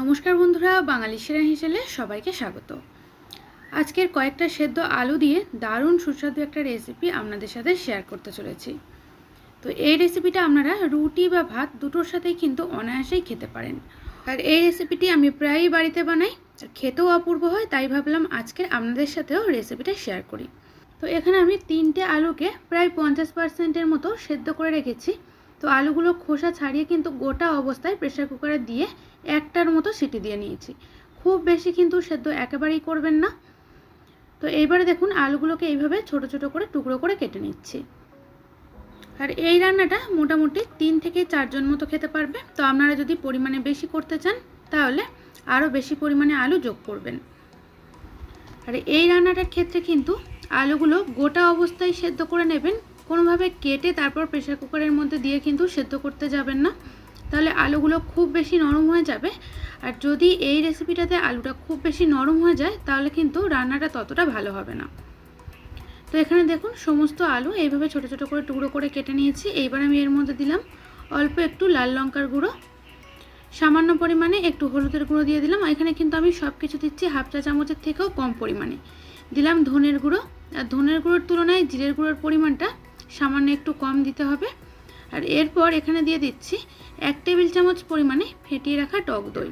নমস্কার বন্ধুরা, বাঙালি সেরা হিসেবে সবাইকে স্বাগত। আজকের কয়েকটা সেদ্ধ আলু দিয়ে দারুণ সুস্বাদু একটা রেসিপি আপনাদের সাথে শেয়ার করতে চলেছি। তো এই রেসিপিটা আপনারা রুটি বা ভাত দুটোর সাথেই কিন্তু অনায়াসেই খেতে পারেন। আর এই রেসিপিটি আমি প্রায়ই বাড়িতে বানাই খেতেও অপূর্ব হয়, তাই ভাবলাম আজকে আপনাদের সাথেও রেসিপিটা শেয়ার করি। তো এখানে আমি তিনটে আলুকে প্রায় পঞ্চাশ পার্সেন্টের মতো সেদ্ধ করে রেখেছি। তো আলুগুলো খোসা ছাড়িয়ে কিন্তু গোটা অবস্থায় প্রেশার কুকারে দিয়ে একটার মতো সিটি দিয়ে নিয়েছি। খুব বেশি কিন্তু সেদ্ধ একেবারেই করবেন না। তো এইবারে দেখুন আলুগুলোকে এইভাবে ছোট ছোট করে টুকরো করে কেটে নিচ্ছি। আর এই রান্নাটা মোটামুটি তিন থেকে চারজন মতো খেতে পারবে। তো আপনারা যদি পরিমাণে বেশি করতে চান, তাহলে আরও বেশি পরিমাণে আলু যোগ করবেন। আর এই রান্নাটার ক্ষেত্রে কিন্তু আলুগুলো গোটা অবস্থায় সেদ্ধ করে নেবেন। কোনোভাবে কেটে তারপর প্রেশার কুকারের মধ্যে দিয়ে কিন্তু সেদ্ধ করতে যাবেন না। তাহলে আলুগুলো খুব বেশি নরম হয়ে যাবে। আর যদি এই রেসিপিটাতে আলুটা খুব বেশি নরম হয়ে যায়, তাহলে কিন্তু রান্নাটা ততটা ভালো হবে না। তো এখানে দেখুন, সমস্ত আলু এইভাবে ছোট ছোট করে টুকরো করে কেটে নিয়েছি। এইবার আমি এর মধ্যে দিলাম অল্প একটু লাল লঙ্কার গুঁড়ো। সামান্য পরিমাণে একটু হলুদের গুঁড়ো দিয়ে দিলাম। এখানে কিন্তু আমি সব কিছু দিচ্ছি হাফ চা চামচের থেকেও কম পরিমাণে। দিলাম ধনের গুঁড়ো। আর ধনের গুঁড়োর তুলনায় জিরের গুঁড়োর পরিমাণটা সামান্য একটু কম দিতে হবে। আর এরপর এখানে দিয়ে দিচ্ছি এক টেবিল চামচ পরিমাণে ফেটিয়ে রাখা টক দই।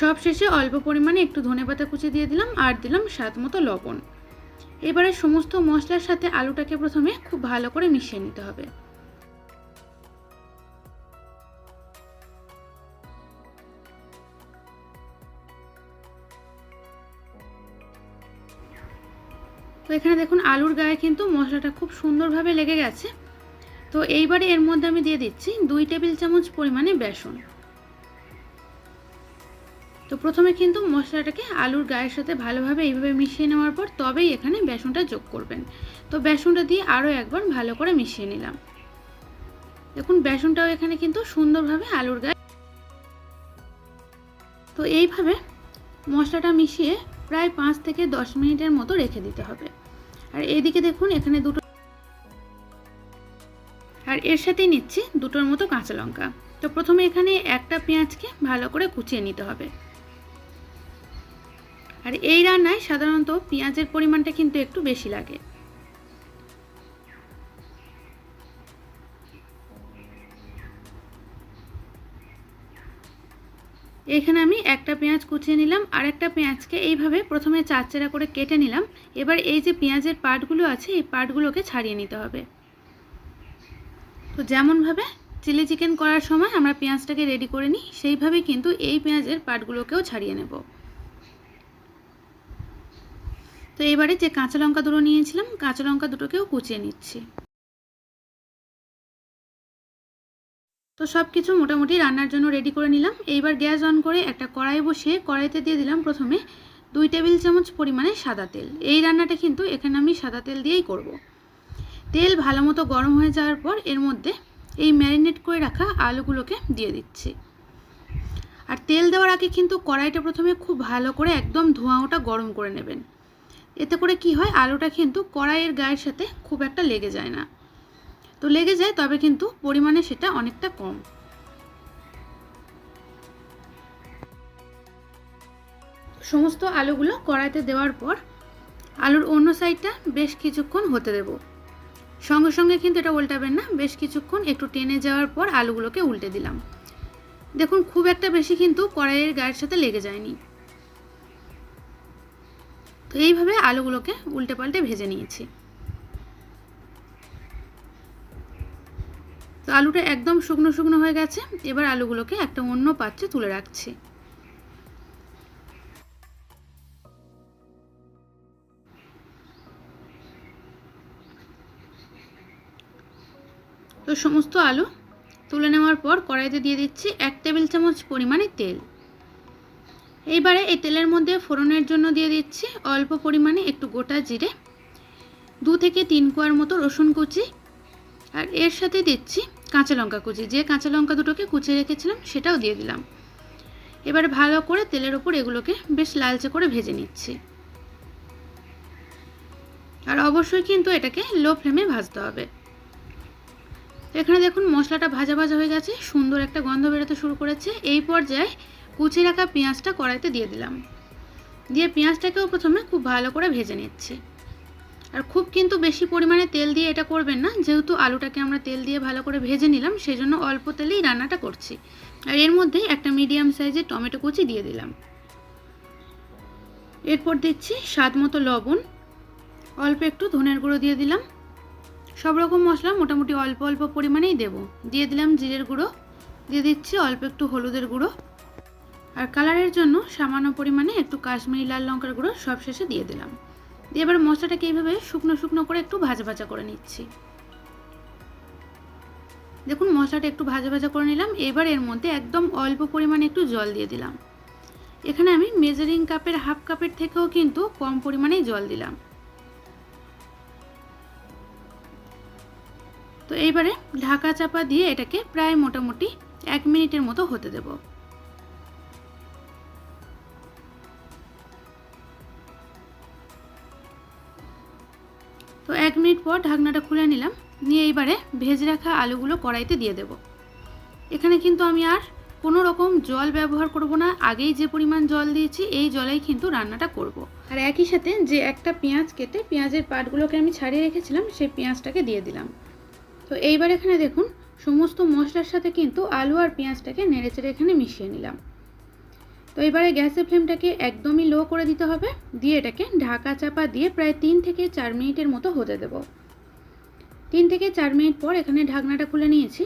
সব শেষে অল্প পরিমাণে একটু ধনে পাতা কুচি দিয়ে দিলাম আর দিলাম স্বাদ মতো লবণ। এবারে সমস্ত মশলার সাথে আলুটাকে প্রথমে খুব ভালো করে মিশিয়ে নিতে হবে। তো এখানে দেখুন আলুর গায়ে কিন্তু মশলাটা খুব সুন্দরভাবে লেগে গেছে। তো এইবারে এর মধ্যে আমি দিয়ে দিচ্ছি দুই টেবিল চামচ পরিমাণে বেসন। তো প্রথমে কিন্তু মশলাটাকে আলুর গায়ের সাথে ভালোভাবে এইভাবে মিশিয়ে নেওয়ার পর তবেই এখানে বেসনটা যোগ করবেন। তো বেসনটা দিয়ে আরও একবার ভালো করে মিশিয়ে নিলাম। দেখুন বেসনটাও এখানে কিন্তু সুন্দরভাবে আলুর গায়ে তো এইভাবে মশলাটা মিশিয়ে প্রায় পাঁচ থেকে দশ মিনিটের মতো রেখে দিতে হবে। আর এইদিকে দেখুন, এখানে দুটো আর এর সাথেই নিচ্ছি দুটোর মতো কাঁচা লঙ্কা। তো প্রথমে এখানে একটা পেঁয়াজকে ভালো করে কুচিয়ে নিতে হবে। আর এই রান্নায় সাধারণত পেঁয়াজের পরিমাণটা কিন্তু একটু বেশি লাগে। এখানে আমি একটা পেঁয়াজ কুচিয়ে নিলাম, আর একটা পেঁয়াজকে এইভাবে প্রথমে চারচেরা করে কেটে নিলাম। এবার এই যে পেঁয়াজের পাটগুলো আছে, এই পাটগুলোকে ছাড়িয়ে নিতে হবে। তো যেমনভাবে চিলি চিকেন করার সময় আমরা পেঁয়াজটাকে রেডি করে নিই সেইভাবে কিন্তু এই পেঁয়াজের পাটগুলোকেও ছাড়িয়ে নেব। তো এবারে যে কাঁচা লঙ্কা দুটো নিয়েছিলাম, কাঁচা লঙ্কা দুটোকেও কুচিয়ে নিচ্ছি। তো সব কিছু মোটামুটি রান্নার জন্য রেডি করে নিলাম। এইবার গ্যাস অন করে একটা কড়াই বসিয়ে কড়াইতে দিয়ে দিলাম প্রথমে দুই টেবিল চামচ পরিমাণে সাদা তেল। এই রান্নাটা কিন্তু এখানে আমি সাদা তেল দিয়েই করব। তেল ভালো মতো গরম হয়ে যাওয়ার পর এর মধ্যে এই ম্যারিনেট করে রাখা আলুগুলোকে দিয়ে দিচ্ছি। আর তেল দেওয়ার আগে কিন্তু কড়াইটা প্রথমে খুব ভালো করে একদম ধোঁয়া ওটা গরম করে নেবেন। এতে করে কি হয়? আলুটা কিন্তু কড়াইয়ের গায়ের সাথে খুব একটা লেগে যায় না। তো লেগে যায়, তবে কিন্তু পরিমাণে সেটা অনেকটা কম। সমস্ত আলুগুলো কড়াইতে দেওয়ার পর আলুর অন্য সাইডটা বেশ কিছুক্ষণ হতে দেব। সঙ্গে সঙ্গে কিন্তু এটা উল্টাবেন না, বেশ কিছুক্ষণ একটু টেনে যাওয়ার পর আলুগুলোকে উল্টে দিলাম। দেখুন, খুব একটা বেশি কিন্তু কড়াইয়ের গায়ের সাথে লেগে যায়নি। তো এইভাবে আলুগুলোকে উল্টে পাল্টে ভেজে নিয়েছি। তো আলুটা একদম শুকনো শুকনো হয়ে গেছে। এবার আলুগুলোকে একটা অন্য পাত্রে তুলে রাখছি। তো সমস্ত আলু তুলে নেওয়ার পর কড়াইতে দিয়ে দিচ্ছি এক টেবিল চামচ পরিমাণে তেল। এইবারে এই তেলের মধ্যে ফোড়নের জন্য দিয়ে দিচ্ছি অল্প পরিমাণে একটু গোটা জিরে, দু থেকে তিন কোয়ার মতো রসুন কুচি আর এর সাথে দিচ্ছি কাঁচা লঙ্কা কুচি। যে কাঁচা লঙ্কা দুটোকে কুচিয়ে রেখেছিলাম, সেটাও দিয়ে দিলাম। এবার ভালো করে তেলের ওপর এগুলোকে বেশ লালচে করে ভেজে নিচ্ছি। আর অবশ্যই কিন্তু এটাকে লো ফ্লেমে ভাজতে হবে। এখানে দেখুন মশলাটা ভাজা ভাজা হয়ে গেছে, সুন্দর একটা গন্ধ বেরোতে শুরু করেছে। এই পর্যায়ে কুচি রাখা পেঁয়াজটা কড়াইতে দিয়ে দিলাম। দিয়ে পেঁয়াজটাকেও প্রথমে খুব ভালো করে ভেজে নিচ্ছি। আর খুব কিন্তু বেশি পরিমাণে তেল দিয়ে এটা করবেন না। যেহেতু আলুটাকে আমরা তেল দিয়ে ভালো করে ভেজে নিলাম সেই জন্য অল্প তেলেই রান্নাটা করছি। আর এর মধ্যে একটা মিডিয়াম সাইজের টমেটো কুচি দিয়ে দিলাম। এরপর দিচ্ছি স্বাদ মতো লবণ। অল্প একটু ধনের গুঁড়ো দিয়ে দিলাম। সব রকম মশলা মোটামুটি অল্প অল্প পরিমাণেই দেব। দিয়ে দিলাম জিরের গুঁড়ো। দিয়ে দিচ্ছি অল্প একটু হলুদের গুঁড়ো। আর কালারের জন্য সামান্য পরিমাণে একটু কাশ্মীরি লাল লঙ্কার গুঁড়ো সব শেষে দিয়ে দিলাম। দিয়ে এবার মশলাটাকে এইভাবে শুকনো শুকনো করে একটু ভাজা ভাজা করে নিচ্ছি। দেখুন, মশলাটা একটু ভাজা ভাজা করে নিলাম। এবার এর মধ্যে একদম অল্প পরিমাণে একটু জল দিয়ে দিলাম। এখানে আমি মেজারিং কাপের হাফ কাপের থেকেও কিন্তু কম পরিমাণেই জল দিলাম। তো এইবারে ঢাকা চাপা দিয়ে এটাকে প্রায় মোটামুটি এক মিনিটের মতো হতে দেব। মিনিট পর ঢাকনাটা খুলে নিলাম। নিয়ে এইবারে ভেজে রাখা আলুগুলো কড়াইতে দিয়ে দেব। এখানে কিন্তু আমি আর কোনো রকম জল ব্যবহার করব না। আগেই যে পরিমাণ জল দিয়েছি, এই জলেই কিন্তু রান্নাটা করব। আর একই সাথে যে একটা পেঁয়াজ কেটে পেঁয়াজের পাটগুলোকে আমি ছাড়িয়ে রেখেছিলাম, সেই পেঁয়াজটাকে দিয়ে দিলাম। তো এইবার এখানে দেখুন, সমস্ত মশলার সাথে কিন্তু আলু আর পেঁয়াজটাকে নেড়েচেড়ে এখানে মিশিয়ে নিলাম। তো এবারে গ্যাসের ফ্লেমটাকে একদমই লো করে দিতে হবে। দিয়ে এটাকে ঢাকা চাপা দিয়ে প্রায় তিন থেকে চার মিনিটের মতো হতে দেব। তিন থেকে চার মিনিট পর এখানে ঢাকনাটা খুলে নিয়েছি।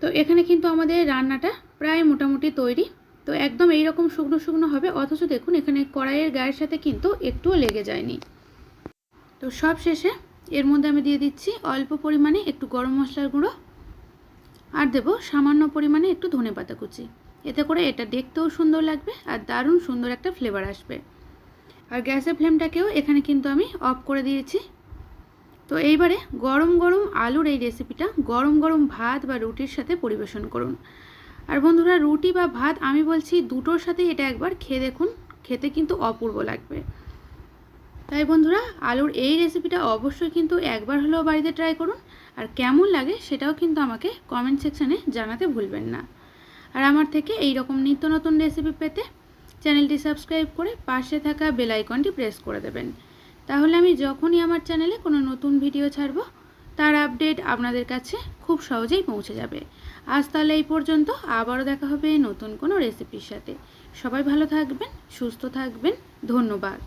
তো এখানে কিন্তু আমাদের রান্নাটা প্রায় মোটামুটি তৈরি। তো একদম এই রকম শুকনো শুকনো হবে, অথচ দেখুন এখানে কড়াইয়ের গায়ের সাথে কিন্তু একটুও লেগে যায়নি। তো সব শেষে এর মধ্যে আমি দিয়ে দিচ্ছি অল্প পরিমাণে একটু গরম মশলার গুঁড়ো। আর দেব সামান্য পরিমাণে একটু ধনে পাতা কুচি। এতে করে এটা দেখতেও সুন্দর লাগবে আর দারুণ সুন্দর একটা ফ্লেভার আসবে। আর গ্যাসের ফ্লেমটাকেও এখানে কিন্তু আমি অফ করে দিয়েছি। তো এইবারে গরম গরম আলুর এই রেসিপিটা গরম গরম ভাত বা রুটির সাথে পরিবেশন করুন। আর বন্ধুরা, রুটি বা ভাত আমি বলছি দুটোর সাথে এটা একবার খেয়ে দেখুন, খেতে কিন্তু অপূর্ব লাগবে। তাই বন্ধুরা, আলুর এই রেসিপিটা অবশ্যই কিন্তু একবার হলেও বাড়িতে ট্রাই করুন। আর কেমন লাগে সেটাও কিন্তু আমাকে কমেন্ট সেকশানে জানাতে ভুলবেন না। আর আমার থেকে এই রকম নিত্য নতুন রেসিপি পেতে চ্যানেলটি সাবস্ক্রাইব করে পাশে থাকা বেল আইকনটি প্রেস করে দেবেন। তাহলে আমি যখনই আমার চ্যানেলে কোনো নতুন ভিডিও ছাড়ব, তার আপডেট আপনাদের কাছে খুব সহজেই পৌঁছে যাবে। আজ তাহলে এই পর্যন্ত, আবারও দেখা হবে নতুন কোনো রেসিপির সাথে। সবাই ভালো থাকবেন, সুস্থ থাকবেন, ধন্যবাদ।